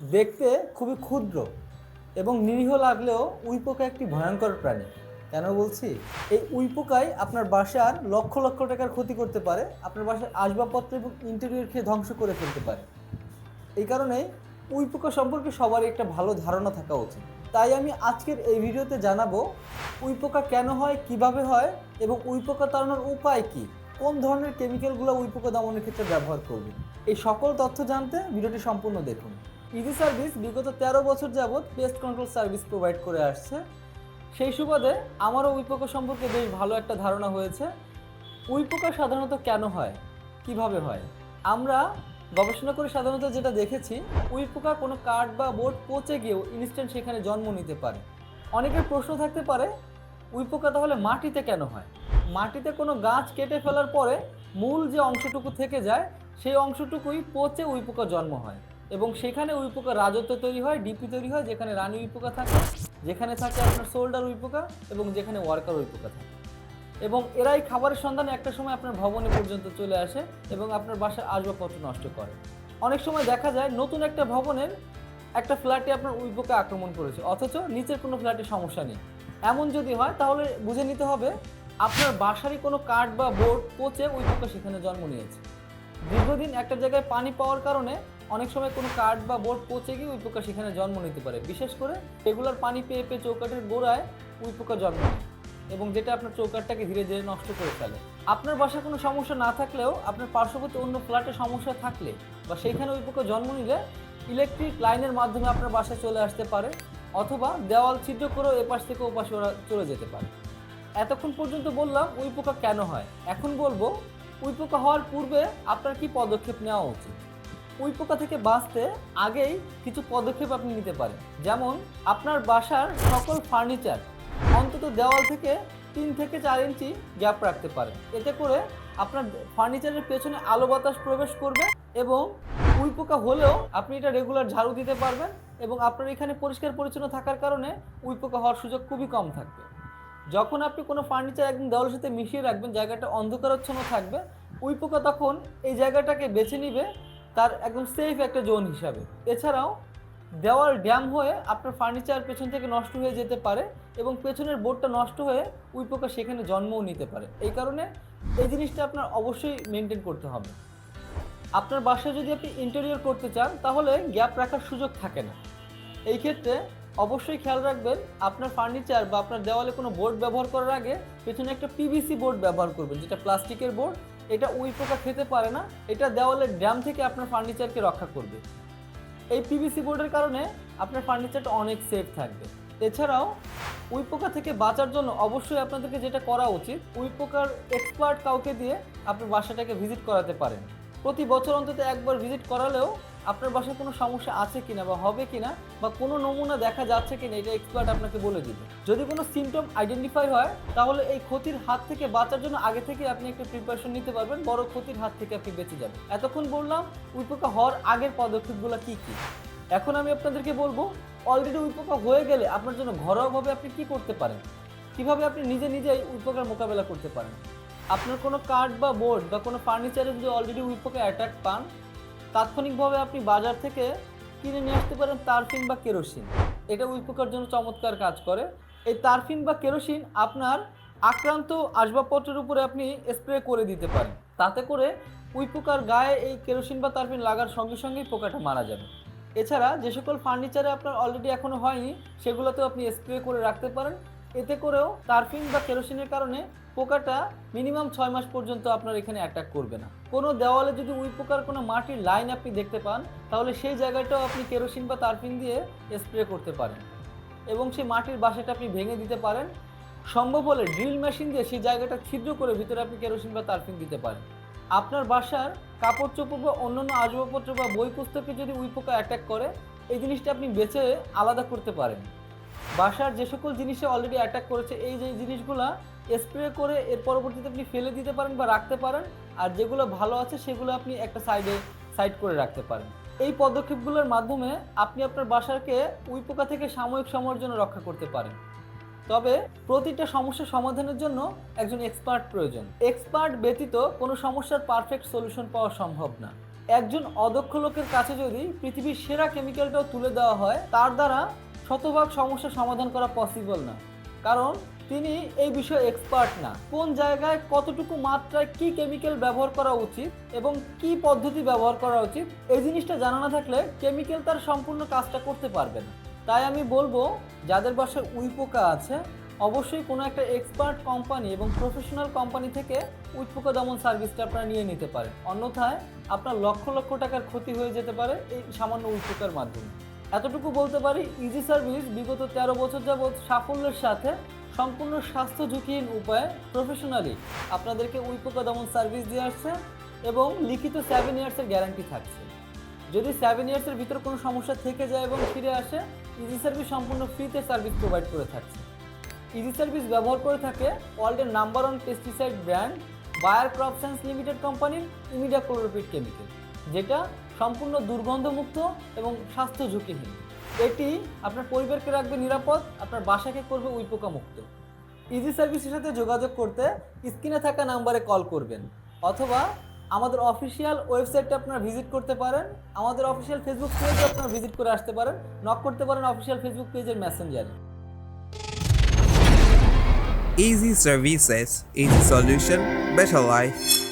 দেখতে খুবই ক্ষুদ্র এবং নিরীহ লাগলেও উইপোকা একটি ভয়ঙ্কর প্রাণী। কেন বলছি? এই উইপোকাই আপনার বাসার লক্ষ লক্ষ টাকার ক্ষতি করতে পারে, আপনার বাসার আসবাবপত্র এবং ইন্টেরিয়র খেয়ে ধ্বংস করে ফেলতে পারে। এই কারণেই উইপোকা সম্পর্কে সবারই একটা ভালো ধারণা থাকা উচিত। তাই আমি আজকের এই ভিডিওতে জানাব উইপোকা কেন হয়, কীভাবে হয় এবং উইপোকা তাড়ানোর উপায় কি? কোন ধরনের কেমিক্যালগুলো উইপোকা দমনের ক্ষেত্রে ব্যবহার করবে? এই সকল তথ্য জানতে ভিডিওটি সম্পূর্ণ দেখুন। ইজি সার্ভিস বিগত তেরো বছর যাবৎ পেস্ট কন্ট্রোল সার্ভিস প্রোভাইড করে আসছে। সেই সুবাদে আমারও উইপোকা সম্পর্কে বেশ ভালো একটা ধারণা হয়েছে। উইপোকা সাধারণত কেন হয়? কীভাবে হয়? আমরা গবেষণা করে সাধারণত যেটা দেখেছি, উইপোকা কোনো কাঠ বা বোর্ড পচে গিয়েও ইনস্ট্যান্ট সেখানে জন্ম নিতে পারে। অনেকের প্রশ্ন থাকতে পারে, উইপোকা তাহলে মাটিতে কেন হয়? মাটিতে কোনো গাছ কেটে ফেলার পরে মূল যে অংশটুকু থেকে যায়, সেই অংশটুকুই পচে উইপোকা জন্ম হয়। এবং সেখানে উইপোকা রাজত্ব তৈরি হয়, ডিপি তৈরি হয়, যেখানে রানী উইপোকা থাকে, যেখানে থাকে আপনার শোল্ডার উইপোকা এবং যেখানে ওয়ার্কার উইপোকা থাকে। এবং এরাই খাবারের সন্ধানে একটা সময় আপনার ভবনে পর্যন্ত চলে আসে এবং আপনার বাসার আসবাবপত্র নষ্ট করে। অনেক সময় দেখা যায় নতুন একটা ভবনের একটা ফ্ল্যাটে আপনার উইপোকা আক্রমণ করেছে, অথচ নিচের কোনো ফ্ল্যাটে সমস্যা নেই। এমন যদি হয়, তাহলে বুঝে নিতে হবে আপনার বাসারই কোনো কাঠ বা বোর্ড পচে উইপোকা সেখানে জন্ম নিয়েছে। দীর্ঘদিন একটা জায়গায় পানি পাওয়ার কারণে অনেক সময় কোনো কাঠ বা বোর্ড পচে গিয়ে উইপোকা সেখানে জন্ম নিতে পারে। বিশেষ করে রেগুলার পানি পেয়ে পেয়ে চৌকাঠের গোড়ায় উইপোকা জন্ম নেয় এবং যেটা আপনার চৌকাঠটাকে ধীরে ধীরে নষ্ট করে ফেলে। আপনার বাসায় কোনো সমস্যা না থাকলেও আপনার পার্শ্ববর্তী অন্য ফ্ল্যাটে সমস্যা থাকলে বা সেইখানে উইপোকা জন্ম নিলে ইলেকট্রিক লাইনের মাধ্যমে আপনার বাসায় চলে আসতে পারে অথবা দেওয়াল ছিদ্র করেও এপাশ থেকে ওপাশে ওরা চলে যেতে পারে। এতক্ষণ পর্যন্ত বললাম উইপোকা কেন হয়? এখন বলব উইপোকা হওয়ার পূর্বে আপনার কি পদক্ষেপ নেওয়া উচিত? উইপোকা থেকে বাঁচতে আগেই কিছু পদক্ষেপ আপনি নিতে পারেন। যেমন, আপনার বাসার সকল ফার্নিচার অন্তত দেওয়াল থেকে তিন থেকে চার ইঞ্চি গ্যাপ রাখতে পারেন। এতে করে আপনার ফার্নিচারের পেছনে আলো বাতাস প্রবেশ করবে এবং উইপোকা হলেও আপনি এটা রেগুলার ঝাড়ু দিতে পারবেন এবং আপনার এখানে পরিষ্কার পরিচ্ছন্ন থাকার কারণে উইপোকা হওয়ার সুযোগ খুবই কম থাকবে। যখন আপনি কোনো ফার্নিচার একদম দেওয়ালের সাথে মিশিয়ে রাখবেন, জায়গাটা অন্ধকারাচ্ছন্ন থাকবে উইপোকা তখন এই জায়গাটাকে বেছে নিবে তার একদম সেফ একটা জোন হিসাবে। এছাড়াও দেওয়াল ড্যাম হয়ে আপনার ফার্নিচার পেছন থেকে নষ্ট হয়ে যেতে পারে এবং পেছনের বোর্ডটা নষ্ট হয়ে উইপোকা সেখানে জন্মও নিতে পারে। এই কারণে এই জিনিসটা আপনার অবশ্যই মেনটেন করতে হবে। আপনার বাসায় যদি আপনি ইন্টেরিয়র করতে চান, তাহলে গ্যাপ রাখার সুযোগ থাকে না। এই ক্ষেত্রে অবশ্যই খেয়াল রাখবেন, আপনার ফার্নিচার বা আপনার দেওয়ালে কোনো বোর্ড ব্যবহার করার আগে পেছনে একটা পিভিসি বোর্ড ব্যবহার করবেন, যেটা প্লাস্টিকের বোর্ড এটা উই পোকা খেতে পারে না, এটা দেওয়ালের ড্যাম থেকে আপনার ফার্নিচারকে রক্ষা করবে। এই পিভিসি বোর্ডের কারণে আপনার ফার্নিচারটা অনেক সেফ থাকবে। এছাড়াও উইপোকা থেকে বাঁচার জন্য অবশ্যই আপনাদেরকে যেটা করা উচিত উইপোকার এক্সপার্ট কাউকে দিয়ে আপনার বাসাটাকে ভিজিট করাতে পারেন। প্রতি বছর অন্তত একবার ভিজিট করালেও আপনার বাসায় কোনো সমস্যা আছে কিনা বা হবে কিনা বা কোনো নমুনা দেখা যাচ্ছে কিনা, এটা এক্সপার্ট আপনাকে বলে দিবে। যদি কোনো সিমটম আইডেন্টিফাই হয়, তাহলে এই ক্ষতির হাত থেকে বাঁচার জন্য আগে থেকে আপনি একটা প্রিপারেশন নিতে পারবেন। বড় ক্ষতির হাত থেকে আপনি বেঁচে যাবেন। এতক্ষণ বললাম উইপোকা হওয়ার আগের পদক্ষেপগুলো কী কী? এখন আমি আপনাদেরকে বলব অলরেডি উইপোকা হয়ে গেলে আপনার জন্য ঘরোয়াভাবে আপনি কি করতে পারেন? কীভাবে আপনি নিজে নিজেই উইপোকার মোকাবেলা করতে পারেন? আপনার কোনো কাঠ বা বোর্ড বা কোনো ফার্নিচারে যদি অলরেডি উইপোকা অ্যাটাক পান তাৎক্ষণিকভাবে আপনি বাজার থেকে কিনে নিয়ে আসতে পারেন তারফিন বা কেরোসিন। এটা উইপোকার জন্য চমৎকার কাজ করে। এই তারফিন বা কেরোসিন আপনার আক্রান্ত আসবাবপত্রের উপরে আপনি স্প্রে করে দিতে পারেন। তাতে করে উইপোকার গায়ে এই কেরোসিন বা তারফিন লাগার সঙ্গে সঙ্গেই পোকাটা মারা যাবে। এছাড়া যে সকল ফার্নিচারে আপনার অলরেডি এখনও হয়নি, সেগুলোতেও আপনি স্প্রে করে রাখতে পারেন। এতে করেও তারফিন বা কেরোসিনের কারণে পোকাটা মিনিমাম ছয় মাস পর্যন্ত আপনার এখানে অ্যাটাক করবে না। কোনো দেওয়ালে যদি উই পোকার কোনো মাটির লাইন আপনি দেখতে পান, তাহলে সেই জায়গাটাও আপনি কেরোসিন বা তারফিন দিয়ে স্প্রে করতে পারেন এবং সেই মাটির বাসাটা আপনি ভেঙে দিতে পারেন। সম্ভব হলে ড্রিল মেশিন দিয়ে সেই জায়গাটা ছিদ্র করে ভিতরে আপনি কেরোসিন বা তারফিন দিতে পারেন। আপনার বাসার কাপড় চোপড় বা অন্যান্য আসবাবপত্র বা বই পুস্তকে যদি উই পোকা অ্যাটাক করে, এই জিনিসটা আপনি বেছে আলাদা করতে পারেন। বাসার যে সকল জিনিসে অলরেডি অ্যাটাক করেছে, এই যে জিনিসগুলা স্প্রে করে এর পরবর্তীতে আপনি ফেলে দিতে পারেন বা রাখতে পারেন, আর যেগুলো ভালো আছে সেগুলো আপনি একটা সাইডে সাইড করে রাখতে পারেন। এই পদক্ষেপগুলোর মাধ্যমে আপনি আপনার বাসাকে উই পোকা থেকে সাময়িক সময়ের জন্য রক্ষা করতে পারেন। তবে প্রতিটা সমস্যার সমাধানের জন্য একজন এক্সপার্ট প্রয়োজন। এক্সপার্ট ব্যতীত কোনো সমস্যার পারফেক্ট সলিউশন পাওয়া সম্ভব না। একজন অদক্ষ লোকের কাছে যদি পৃথিবীর সেরা কেমিক্যালটাও তুলে দেওয়া হয়, তার দ্বারা শতভাগ সমস্যা সমাধান করা পসিবল না। কারণ তিনি এই বিষয়ে এক্সপার্ট না। কোন জায়গায় কতটুকু মাত্রায় কি কেমিক্যাল ব্যবহার করা উচিত এবং কি পদ্ধতি ব্যবহার করা উচিত, এই জিনিসটা জানা না থাকলে কেমিক্যাল তার সম্পূর্ণ কাজটা করতে পারবে না। তাই আমি বলব, যাদের বাসায় উইপোকা আছে, অবশ্যই কোনো একটা এক্সপার্ট কোম্পানি এবং প্রফেশনাল কোম্পানি থেকে উইপোকা দমন সার্ভিসটা আপনারা নিয়ে নিতে পারেন। অন্যথায় আপনার লক্ষ লক্ষ টাকার ক্ষতি হয়ে যেতে পারে এই সামান্য উইপোকার মাধ্যমে। এতটুকু বলতে পারি ইজি সার্ভিস বিগত তেরো বছর যাবৎ সাফল্যের সাথে সম্পূর্ণ স্বাস্থ্য ঝুঁকিহীন উপায়ে প্রফেশনালি আপনাদেরকে উইপোকা দমন সার্ভিস দিয়ে আসছে এবং লিখিত সেভেন ইয়ার্সের গ্যারান্টি থাকছে। যদি সেভেন ইয়ার্সের ভিতর কোনো সমস্যা থেকে যায় এবং ফিরে আসে ইজি সার্ভিস সম্পূর্ণ ফ্রিতে সার্ভিস প্রোভাইড করে থাকছে। ইজি সার্ভিস ব্যবহার করে থাকে ওয়ার্ল্ডের number one pesticide brand Bayer crop science limited কোম্পানির ইমিডিয়া ক্লোরোপিড কেমিক্যাল যেটা সম্পূর্ণ দুর্গন্ধমুক্ত এবং স্বাস্থ্য ঝুঁকিহীন। এটি আপনার পরিবারকে রাখবে নিরাপদ আপনার বাসাকে করবে উইপোকা মুক্ত ইজি সার্ভিসের সাথে যোগাযোগ করতে স্ক্রিনে থাকা নাম্বারে কল করবেন। অথবা আমাদের অফিসিয়াল ওয়েবসাইটটা আপনারা ভিজিট করতে পারেন আমাদের অফিসিয়াল ফেসবুক পেজে আপনারা ভিজিট করে আসতে পারেন নক করতে পারেন অফিসিয়াল ফেসবুক পেজের মেসেঞ্জারে Easy services, easy solution, better life.